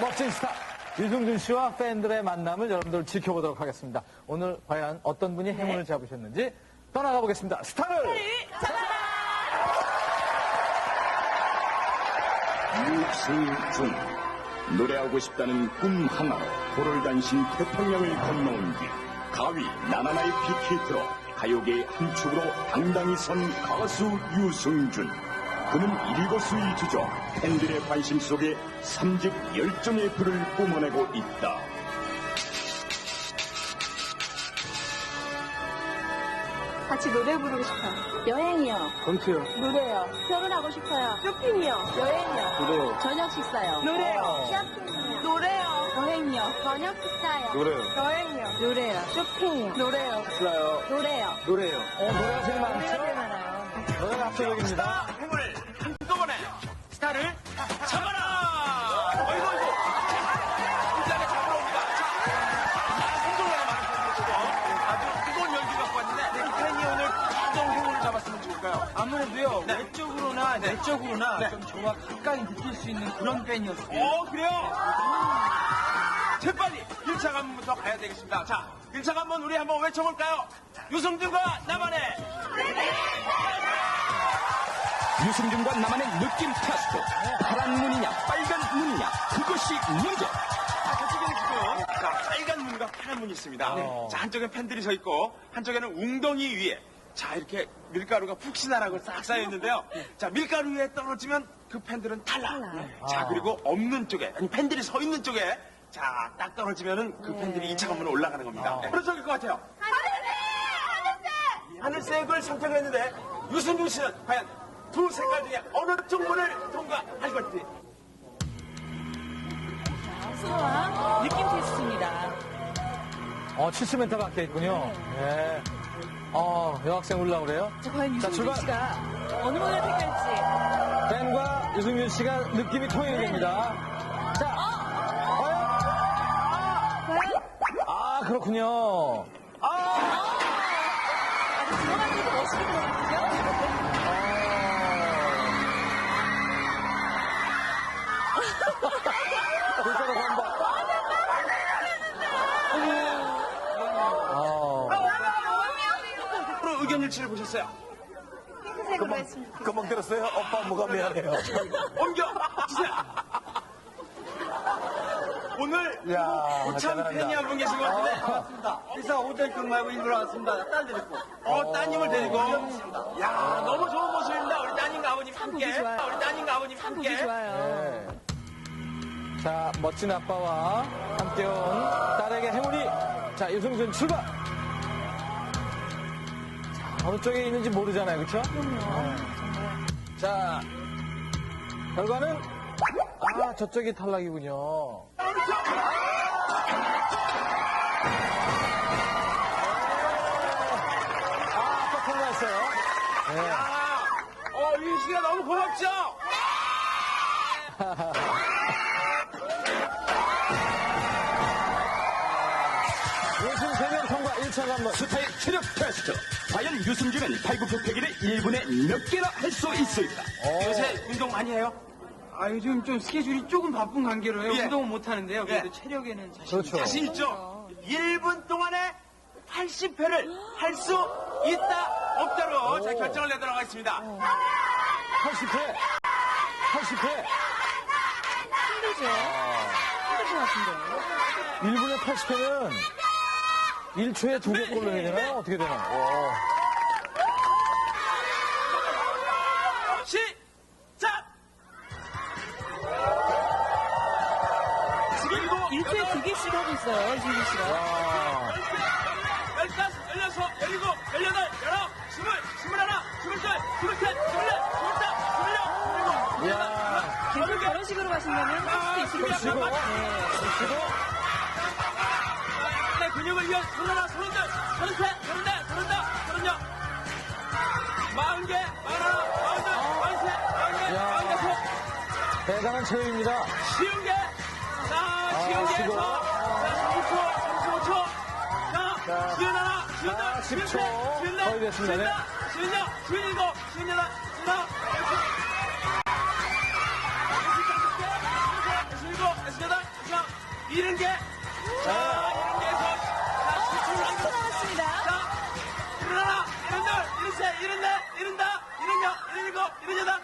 멋진 스타 유승준 씨와 팬들의 만남을 여러분들 지켜보도록 하겠습니다. 오늘 과연 어떤 분이 행운을 잡으셨는지 떠나가 보겠습니다. 스타를 유승준 노래하고 싶다는 꿈 하나로 도롤단신 태평양을 건너온 뒤 가위 나나나의 빅히트로 가요계의 한 축으로 당당히 선 가수 유승준 그는 일거수일투족 팬들의 관심 속에 삼직 열정의 불을 뿜어내고 있다 같이 노래 부르고 싶어요. 여행이요. 권투요. 노래요. 결혼하고 싶어요. 쇼핑이요. 여행이요. 노래요. 저녁 식사요. 노래요. 쇼핑이요. 노래요. 여행이요. 저녁 식사요. 노래요. 여행이요. 노래요. 쇼핑이요. 노래요. 좋아요. 노래요. 노래요. 어, 노래가 제일 노래가 많죠? 제일 많아요. 노래가 압도적입니다. 행운을 스타를 잡아라! 어이구, 어이구. 일단에 잡으러 옵니다. 자, 생존에 많은 팬들이시고 아주 뜨거운 열기 갖고 왔는데 이 팬이 오늘 어떤 행운을 잡았으면 좋을까요? 아무래도요 네. 외적으로나 네. 내적으로나 네. 좀 저와 가까이 느낄 수 있는 그런 팬이었어요. 어, 그래요? 재빨리 1차 관문부터 가야 되겠습니다. 자, 1차 관문 우리 한번 외쳐볼까요? 유승준과 나만의 유승준과 나만의 느낌 테스트 파란 문이냐 빨간 문이냐 그것이 문제 자, 저쪽에는 지금 자, 빨간 문과 파란 문이 있습니다. 네. 자, 한쪽엔 팬들이 서 있고 한쪽에는 웅덩이 위에 자, 이렇게 밀가루가 푹신하라고 싹 쌓여 있는데요. 자, 밀가루 위에 떨어지면 그 팬들은 탈락. 자, 아. 그리고 없는 쪽에 아니 팬들이 서 있는 쪽에 자, 딱 떨어지면은 그 팬들이 2차 관문으로 올라가는 겁니다. 아. 어느 쪽일 것 같아요? 하늘색을 선택했는데 유승준 씨는 과연 두 색깔 중에 어느 쪽 문을 통과할 것인지 수학 느낌 테스트입니다. 어, 70m 밖에 있군요. 예. 어, 여학생 올라오래요 자, 과연 자, 유승준 출발. 씨가 어느 문을 택할지. 팬과 유승준 씨가 느낌이 통일이 됩니다. 자, 과연? 과연 아, 그렇군요. 아, 아주 들어갈 때도 멋있게 들어갔죠? 의견 일치를 보셨어요? 했으면 좋겠어요. 금방 들었어요? 오빠 뭐가 미안해요. 옮겨 주세요. 오늘 야, 대단하다. 팬이 한 분 계신 것 같은데 반갑습니다. 회사 호텔 근무하고 일부러 왔습니다. 딸 데리고. 어, 따님을 데리고 야 너무 좋은 모습입니다. 우리 따님과 아버님 함께 보기 좋아요. 우리 따님과 아버님 참 보기 함께 좋아요. 네. 자, 멋진 아빠와 함께 온 딸에게 행운이. 자, 유승준 출발! 자, 어느 쪽에 있는지 모르잖아요, 그쵸? 그럼요. 자, 결과는, 아, 저쪽이 탈락이군요. 아, 아빠 통과했어요. 네. 아, 어 유희 씨가 너무 고맙죠? 예순 3명 통과 1차 관문. 스타의 체력 테스트 과연 유승준은 팔굽혀펴기를 1분에 몇 개나 할 수 있을까 요새 운동 많이 해요? 아 요즘 좀 스케줄이 조금 바쁜 관계로요. 예. 운동은 못 하는데요. 그래도 예. 체력에는 자신 그렇죠. 자신 있죠? 1분 동안에 80회를 할 수 있다 없다로 자 결정을 내도록 하겠습니다. 80회. 80회. 힘들죠? 힘들 것 같은데. 1분에 80회는 1초에 두 개 골로 해야 되나? 어떻게 되나? 와. 시작! 지금 이거 일주일에 두 개씩 하고 있어요, 이준희 씨가. 와. 15, 16, 17, 18, 19, 20, 21, 22, 23, 24, 국민을 위한 코로나 서른들 서른세 서른네 서른다 서른여 마흔 개 마흔하나 마흔둘 마흔세 마흔네 마흔다섯 대단한 체육입니다. 쉬운 게. 자, 쉬운 게. 수고. 자, 30초, 35초. 자, 자, 쉬운 하나, 쉬운 둘, 쉬운 셋, 10초. 쉬운 넷, 거의 쉬운 됐습니다. 네. 다, 쉬운 여, 쉬운 일곱, 쉬운 여덟, 쉬운 아홉. 일흔 개, 일흔 여덟, 일흔 일어여덟!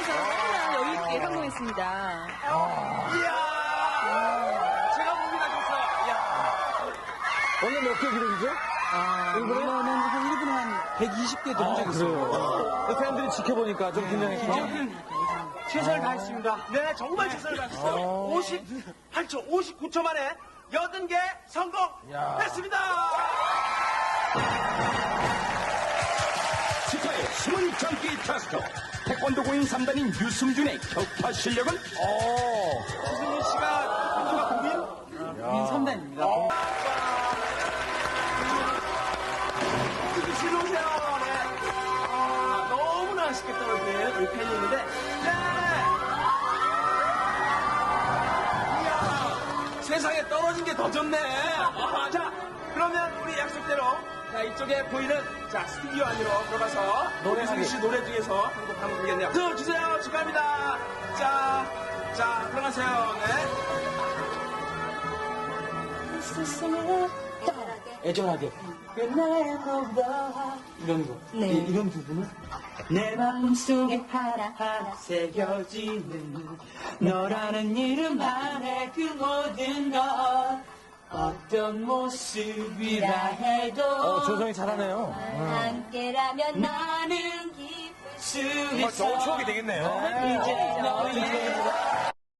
일어나! 여유있게 성공했습니다. 이야! 제가 몸이 나셨어요. 이야! 원래 몇 개 기록이죠? 아, 이거는 한 1분에 한 120개 정도 되겠어요. 그래요. 팬들이 지켜보니까 좀 긴장했죠? 최선을 다했습니다. 네, 정말 최선을 다했어요. 58초, 59초 만에 80개 성공했습니다. 치과의 숨은 장기 테스트. 태권도고인 3단인 유승준의 격파 실력은 유승민 씨가 누가 더 좋네. 아, 자, 그러면 우리 약속대로 자, 이쪽에 보이는 자, 스튜디오 안으로 들어가서. 유승민 씨 노래 중에서 한 곡 하면 되겠네요. 들어주세요. 축하합니다. 자, 자, 들어가세요. 네. 애절하게. 이런 거. 네. 이, 이런 부분은 내 마음속에 하나하나 새겨지는 너라는 이름 안에 그 모든 것 어떤 모습이라 해도 어, 조성이 잘하네요. 함께라면 나는 기쁠 수수 있어. 추억이 되겠네요. 이제 너의